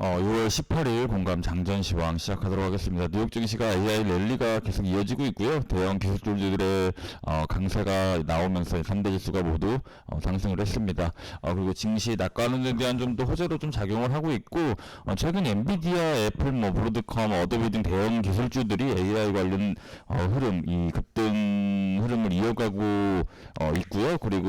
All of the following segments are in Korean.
어, 6월 18일 공감 장전 시황 시작하도록 하겠습니다. 뉴욕 증시가 AI 랠리가 계속 이어지고 있고요. 대형 기술주들의 어, 강세가 나오면서 3대 지수가 모두 어, 상승을 했습니다. 어, 그리고 증시 낙관론에 대한 좀더 호재로 좀 작용을 하고 있고 어, 최근 엔비디아, 애플, 뭐 브로드컴, 어도비 등 대형 기술주들이 AI 관련 어, 흐름, 이 급등 흐름을 이어가고 어, 있고요. 그리고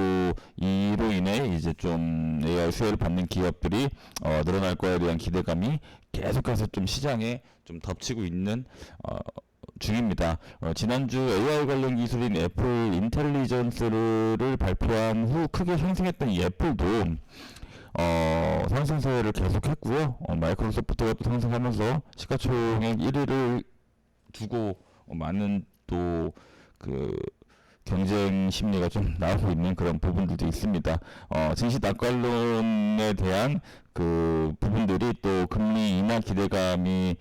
이로 인해 이제 좀 AI 수혜를 받는 기업들이 어, 늘어날 거에 대한 기대감이 계속해서 좀 시장에 좀 덮치고 있는 어, 중입니다. 어, 지난주 AI 관련 기술인 애플 인텔리전스를 발표한 후 크게 상승했던 이 애플도 어, 상승세를 계속했고요. 어, 마이크로소프트가 또 상승하면서 시가총액 1위를 두고 어, 많은 또그 경쟁 심리가 좀 나오고 있는 그런 부분들도 있습니다. 어, 증시 낙관론에 대한 그 부분들이 또 금리 인하 기대감이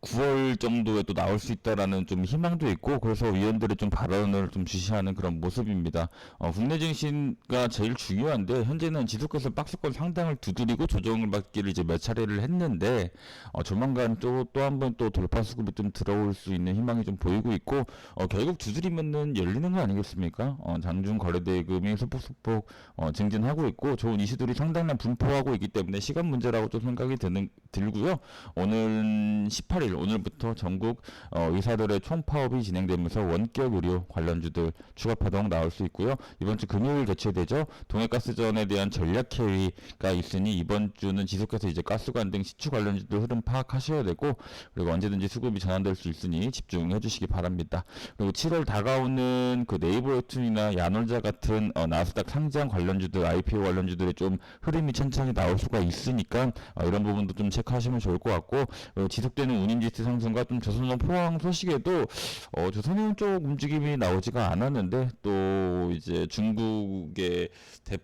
9월 정도에 또 나올 수 있다라는 좀 희망도 있고 그래서 위원들의 좀 발언을 좀 주시하는 그런 모습입니다. 어, 국내 증시가 제일 중요한데 현재는 지속해서 박스권 상당을 두드리고 조정을 받기를 이제 몇 차례를 했는데 어, 조만간 또또 한번 또 돌파 수급이 좀 들어올 수 있는 희망이 좀 보이고 있고 어, 결국 두드리면은 열리는 거 아니겠습니까? 어, 장중 거래 대금이 소폭소폭 어, 증진하고 있고 좋은 이슈들이 상당량 분포하고 있기 때문에 시간 문제라고 좀 생각이 드는 들고요. 오늘 18일 오늘부터 전국 어, 의사들의 총파업이 진행되면서 원격 의료 관련주들 추가 파동 나올 수 있고요. 이번 주 금요일 개최되죠. 동해가스전에 대한 전략 회의가 있으니 이번 주는 지속해서 이제 가스관 등 시추 관련주들 흐름 파악하셔야 되고 그리고 언제든지 수급이 전환될 수 있으니 집중해 주시기 바랍니다. 그리고 7월 다가오는 그 네이버 웹툰이나 야놀자 같은 어, 나스닥 상장 관련주들, IPO 관련주들의 좀 흐름이 천천히 나올 수가 있으니까 어, 이런 부분도 좀 체크하시면 좋을 것 같고 지속되는 운임 지수 상승과 좀 조선업 포항 소식에도 어, 조선업 쪽 움직임이 나오지가 않았는데 또 이제 중국의 대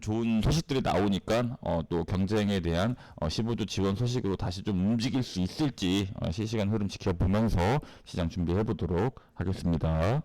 좋은 소식들이 나오니까 어, 또 경쟁에 대한 어, 15조 지원 소식으로 다시 좀 움직일 수 있을지 어, 실시간 흐름 지켜보면서 시장 준비해 보도록 하겠습니다.